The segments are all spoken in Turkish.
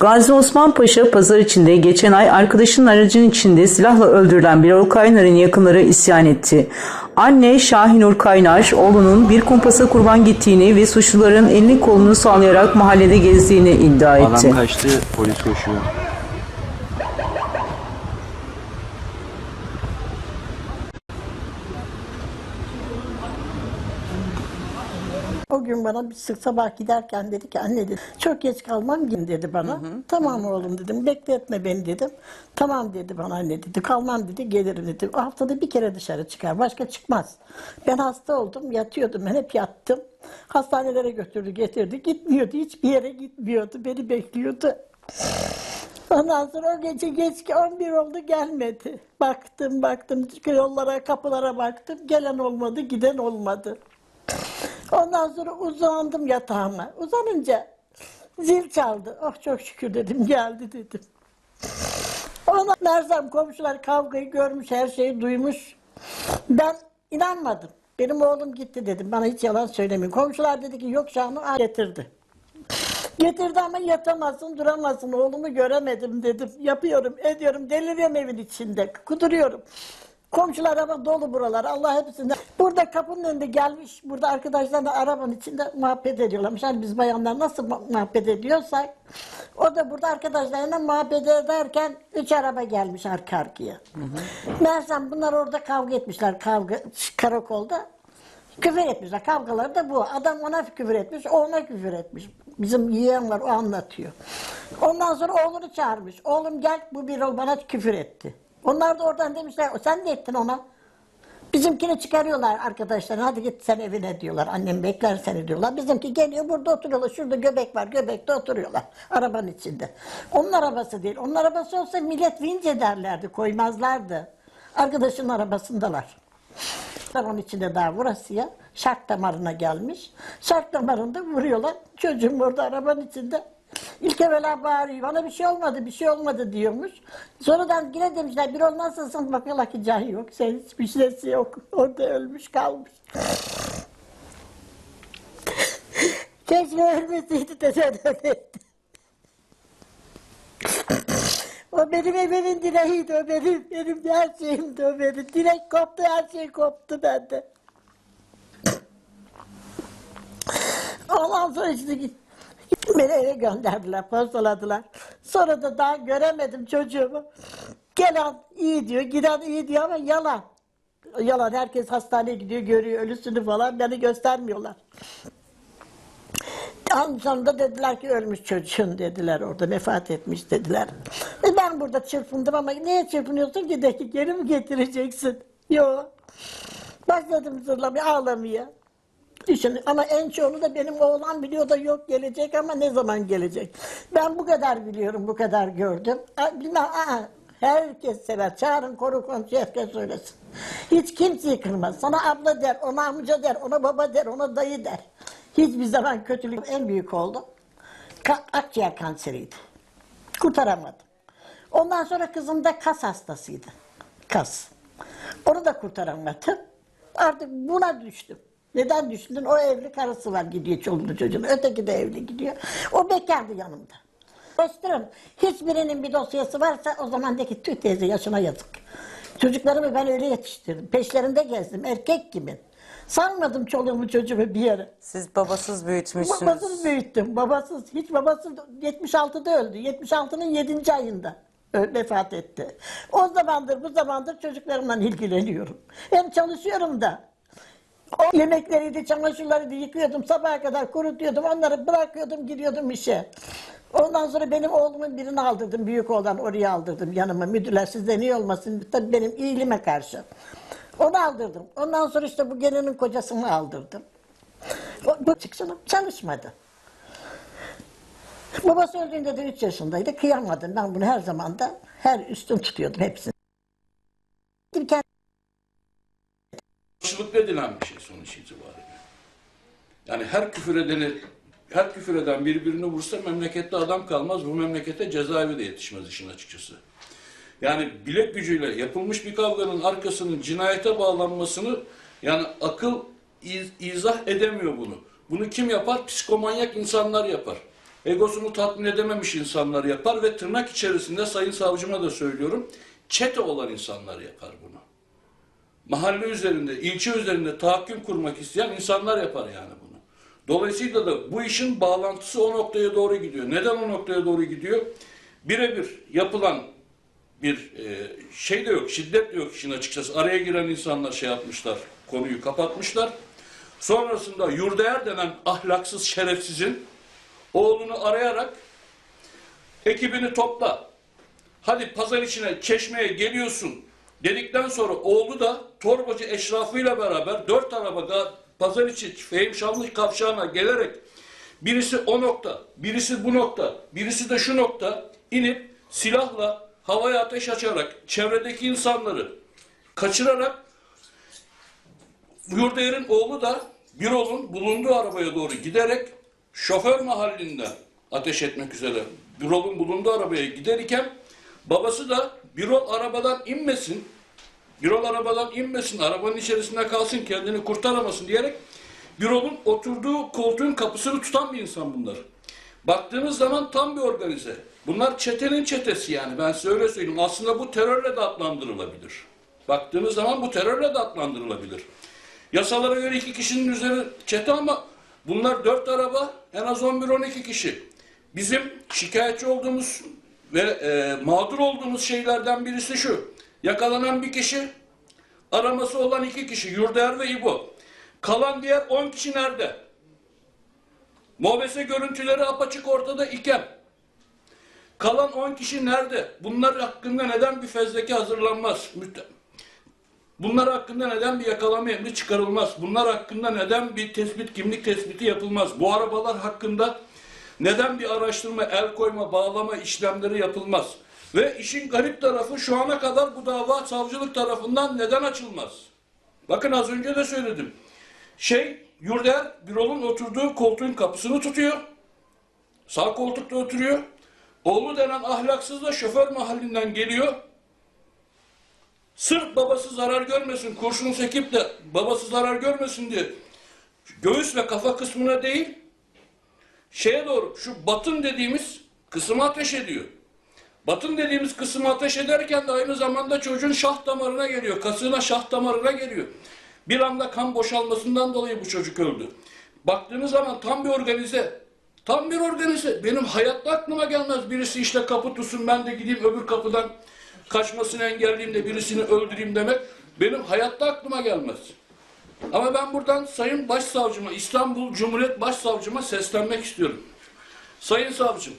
Gazi Osman Paşa pazar içinde geçen ay arkadaşının aracının içinde silahla öldürülen Birol Kaynar'ın yakınları isyan etti. Anne Şahinur Kaynar, oğlunun bir kumpasa kurban gittiğini ve suçluların elini kolunu sallayarak mahallede gezdiğini iddia etti. Adam kaçtı, polis koşuyor. O gün bana bir sık sabah giderken dedi ki anne dedi çok geç kalmam gün dedi bana. Tamam oğlum dedim bekletme beni dedim. Tamam dedi bana anne dedi kalmam dedi gelirim dedi. Haftada bir kere dışarı çıkar başka çıkmaz. Ben hasta oldum yatıyordum ben hep yattım. Hastanelere götürdü getirdi gitmiyordu hiçbir yere gitmiyordu beni bekliyordu. Ondan sonra o gece geç ki 11 oldu gelmedi. Baktım baktım yollara kapılara baktım gelen olmadı giden olmadı. Ondan sonra uzandım yatağıma. Uzanınca zil çaldı. Oh çok şükür dedim geldi dedim. Ona mersem komşular kavgayı görmüş her şeyi duymuş. Ben inanmadım. Benim oğlum gitti dedim. Bana hiç yalan söylemeyin. Komşular dedi ki yok Şahnu getirdi. Getirdi ama yatamazsın, duramazsın. Oğlumu göremedim dedim. Yapıyorum, ediyorum, deliriyorum evin içinde. Kuduruyorum. Komşular ama dolu buralar. Allah hepsinden. Burada kapının önünde gelmiş. Burada arkadaşlarla arabanın içinde muhabbet ediyorlarmış. Hani biz bayanlar nasıl mu- muhabbet ediyorsak. O da burada arkadaşlarıyla muhabbet ederken üç araba gelmiş arka arkaya. Meğersem bunlar orada kavga etmişler. Kavga karakolda. Küfür etmişler. Kavgaları da bu. Adam ona küfür etmiş, o ona küfür etmiş. Bizim yeğen var, o anlatıyor. Ondan sonra oğlunu çağırmış. Oğlum gel, bu bir ol bana küfür etti. Onlar da oradan demişler, sen de ettin ona. Bizimkini çıkarıyorlar arkadaşlar. Hadi git sen evine diyorlar. Annem bekler seni diyorlar. Bizimki geliyor burada oturuyorlar. Şurada göbek var. Göbekte oturuyorlar. Arabanın içinde. Onun arabası değil. Onun arabası olsa millet vinç ederlerdi. Koymazlardı. Arkadaşın arabasındalar. Arabanın içinde daha vurasıya şark damarına gelmiş. Şark damarında vuruyorlar. Çocuğum orada arabanın içinde. İlk evvela bağırıyor. Bana bir şey olmadı, bir şey olmadı diyormuş. Sonradan yine demişler bir ol nasılsın? Bakıyorlar ki can yok. Senin hiçbir şeysi yok. Orada ölmüş kalmış. Keşke ölmeseydi de sen. O benim evimin direğiydi, o benim, benim her şeyimdi o benim. Direk koptu, her şey koptu bende. Ondan sonra işte git. Beni eve gönderdiler, postaladılar. Sonra da daha göremedim çocuğumu. Gelen iyi diyor, giden iyi diyor ama yalan. Yalan, herkes hastaneye gidiyor, görüyor ölüsünü falan, beni göstermiyorlar. En sonunda dediler ki ölmüş çocuğun dediler orada vefat etmiş dediler. E ben burada çırpındım ama niye çırpınıyorsun ki de ki geri mi getireceksin? Yok. Başladım zırlamaya ağlamaya. Düşün ama en çoğunu da benim oğlan biliyor da yok gelecek ama ne zaman gelecek? Ben bu kadar biliyorum, bu kadar gördüm. A, Bilmem, aa, herkes sever. Çağırın koru komşu herkes söylesin. Hiç kimseyi kırmaz. Sana abla der, ona amca der, ona baba der, ona dayı der. Hiçbir zaman kötülük en büyük oldu. Ka- akciğer kanseriydi. Kurtaramadım. Ondan sonra kızım da kas hastasıydı. Kas. Onu da kurtaramadım. Artık buna düştüm. Neden düştün? O evli karısı var gidiyor çoluğunu çocuğunu. Öteki de evli gidiyor. O bekardı yanımda. Dostlarım hiçbirinin bir dosyası varsa o zaman de ki tüh teyze yaşına yazık. Çocuklarımı ben öyle yetiştirdim. Peşlerinde gezdim erkek gibi. Salmadım çoluğumu çocuğumu bir yere. Siz babasız büyütmüşsünüz. Babasız büyüttüm. Babasız. Hiç babası 76'da öldü. 76'nın 7. ayında ö- vefat etti. O zamandır bu zamandır çocuklarımla ilgileniyorum. Hem çalışıyorum da. O yemekleriydi, çamaşırlarıydı yıkıyordum. Sabaha kadar kurutuyordum. Onları bırakıyordum, gidiyordum işe. Ondan sonra benim oğlumun birini aldırdım. Büyük oğlan oraya aldırdım yanıma. Müdürler sizde niye olmasın? Tabii benim iyiliğime karşı. Onu aldırdım. Ondan sonra işte bu gelinin kocasını aldırdım. O- Bu çıksın çalışmadı. Babası öldüğünde de 3 yaşındaydı. Kıyamadım. Ben bunu her zaman da her üstün tutuyordum hepsini. Bir kere karşılıklı edilen bir şey sonuç itibariyle. Yani her küfür edeni, her küfür eden birbirini vursa memlekette adam kalmaz. Bu memlekete cezaevi de yetişmez işin açıkçası. Yani bilek gücüyle yapılmış bir kavganın arkasının cinayete bağlanmasını yani akıl iz- izah edemiyor bunu. Bunu kim yapar? Psikomanyak insanlar yapar. egosunu tatmin edememiş insanlar yapar ve tırnak içerisinde sayın savcıma da söylüyorum, çete olan insanlar yapar bunu. Mahalle üzerinde, ilçe üzerinde tahakküm kurmak isteyen insanlar yapar yani bunu. Dolayısıyla da bu işin bağlantısı o noktaya doğru gidiyor. Neden o noktaya doğru gidiyor? Birebir yapılan bir e, şey de yok, şiddet de yok işin açıkçası. Araya giren insanlar şey yapmışlar, konuyu kapatmışlar. Sonrasında Yurdaer denen ahlaksız şerefsizin oğlunu arayarak ekibini topla. Hadi pazar içine çeşmeye geliyorsun dedikten sonra oğlu da torbacı eşrafıyla beraber dört araba pazar içi Fehim Şanlı kavşağına gelerek birisi o nokta, birisi bu nokta, birisi de şu nokta inip silahla havaya ateş açarak çevredeki insanları kaçırarak Yurdaer'in oğlu da Birol'un bulunduğu arabaya doğru giderek şoför mahallinden ateş etmek üzere Birol'un bulunduğu arabaya giderken babası da Birol arabadan inmesin, Birol arabadan inmesin, arabanın içerisinde kalsın, kendini kurtaramasın diyerek Birol'un oturduğu koltuğun kapısını tutan bir insan bunlar. Baktığınız zaman tam bir organize. Bunlar çetenin çetesi yani ben size öyle söyleyeyim. Aslında bu terörle de adlandırılabilir. Baktığınız zaman bu terörle de adlandırılabilir. Yasalara göre iki kişinin üzeri çete ama bunlar dört araba en az 11-12 kişi. Bizim şikayetçi olduğumuz ve e, mağdur olduğumuz şeylerden birisi şu. Yakalanan bir kişi, araması olan iki kişi Yurdaer ve İbo. Kalan diğer 10 kişi nerede? Mobese görüntüleri apaçık ortada iken kalan 10 kişi nerede? Bunlar hakkında neden bir fezleke hazırlanmaz? Bunlar hakkında neden bir yakalama emri çıkarılmaz? Bunlar hakkında neden bir tespit, kimlik tespiti yapılmaz? Bu arabalar hakkında neden bir araştırma, el koyma, bağlama işlemleri yapılmaz? Ve işin garip tarafı şu ana kadar bu dava savcılık tarafından neden açılmaz? Bakın az önce de söyledim. Şey, Yurder, Birol'un oturduğu koltuğun kapısını tutuyor. Sağ koltukta oturuyor. Oğlu denen ahlaksız da şoför mahallinden geliyor. Sırf babası zarar görmesin, kurşun sekip de babası zarar görmesin diye göğüs ve kafa kısmına değil, şeye doğru, şu batın dediğimiz kısmı ateş ediyor. Batın dediğimiz kısmı ateş ederken de aynı zamanda çocuğun şah damarına geliyor, kasığına şah damarına geliyor. Bir anda kan boşalmasından dolayı bu çocuk öldü. Baktığınız zaman tam bir organize, tam bir organize. Benim hayatta aklıma gelmez birisi işte kapı tutsun ben de gideyim öbür kapıdan kaçmasını engelleyeyim de birisini öldüreyim demek. Benim hayatta aklıma gelmez. Ama ben buradan Sayın Başsavcıma, İstanbul Cumhuriyet Başsavcıma seslenmek istiyorum. Sayın Savcım,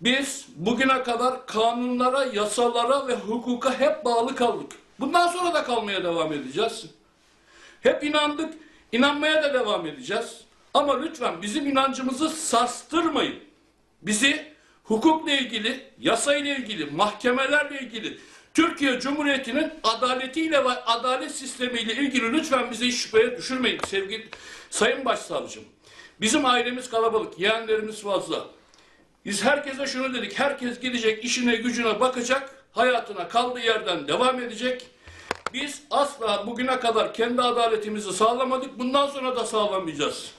biz bugüne kadar kanunlara, yasalara ve hukuka hep bağlı kaldık. Bundan sonra da kalmaya devam edeceğiz. Hep inandık, inanmaya da devam edeceğiz. Ama lütfen bizim inancımızı sarstırmayın. Bizi hukukla ilgili, yasayla ilgili, mahkemelerle ilgili, Türkiye Cumhuriyeti'nin adaletiyle ve adalet sistemiyle ilgili lütfen bizi şüpheye düşürmeyin sevgili Sayın Başsavcım. Bizim ailemiz kalabalık, yeğenlerimiz fazla. Biz herkese şunu dedik, herkes gidecek, işine gücüne bakacak, hayatına kaldığı yerden devam edecek. Biz asla bugüne kadar kendi adaletimizi sağlamadık, bundan sonra da sağlamayacağız.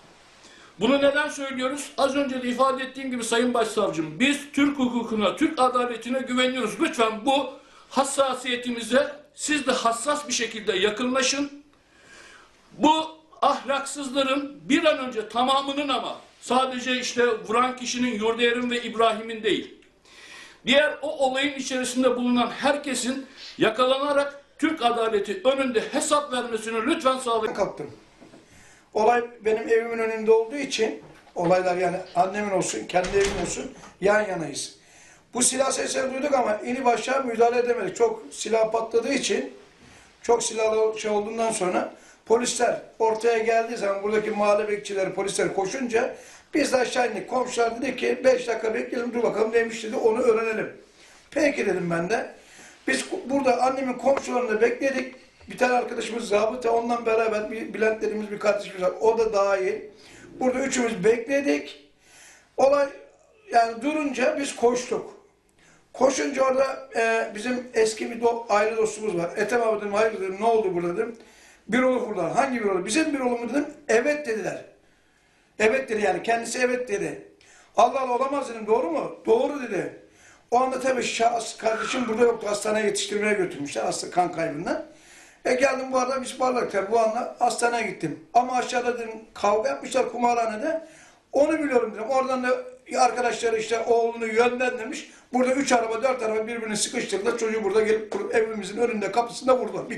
Bunu neden söylüyoruz? Az önce de ifade ettiğim gibi Sayın Başsavcım, biz Türk hukukuna, Türk adaletine güveniyoruz. Lütfen bu hassasiyetimize siz de hassas bir şekilde yakınlaşın. Bu ahlaksızların bir an önce tamamının ama sadece işte vuran kişinin Yurdaer'in ve İbrahim'in değil. Diğer o olayın içerisinde bulunan herkesin yakalanarak Türk adaleti önünde hesap vermesini lütfen sağlayın. kaptım. Olay benim evimin önünde olduğu için olaylar yani annemin olsun, kendi evim olsun yan yanayız. Bu silah sesleri duyduk ama inip aşağı müdahale edemedik. Çok silah patladığı için çok silahlı şey olduğundan sonra polisler ortaya geldiği zaman buradaki mahalle bekçileri polisler koşunca biz de aşağı indik. Komşular dedi ki 5 dakika bekleyelim dur bakalım neymiş dedi onu öğrenelim. Peki dedim ben de. Biz burada annemin komşularında bekledik. Bir tane arkadaşımız zabıta ondan beraber bir Bülent bir kardeşimiz var. O da dahil. Burada üçümüz bekledik. Olay yani durunca biz koştuk. Koşunca orada e, bizim eski bir do, aile dostumuz var. Ethem abi dedim hayır dedim ne oldu burada dedim. Bir olur burada. Hangi bir olur? Bizim bir olur mu dedim. Evet dediler. Evet dedi yani kendisi evet dedi. Allah Allah olamaz dedim doğru mu? Doğru dedi. O anda tabii şahs kardeşim burada yoktu. Hastaneye yetiştirmeye götürmüşler hasta kan kaybından. E geldim bu arada biz bardak tabii bu anda hastaneye gittim. Ama aşağıda dedim kavga yapmışlar kumarhanede. Onu biliyorum dedim. Oradan da arkadaşları işte oğlunu yönlendirmiş. Burada üç araba dört araba birbirini sıkıştırdı. Çocuğu burada gelip evimizin önünde kapısında vurdular.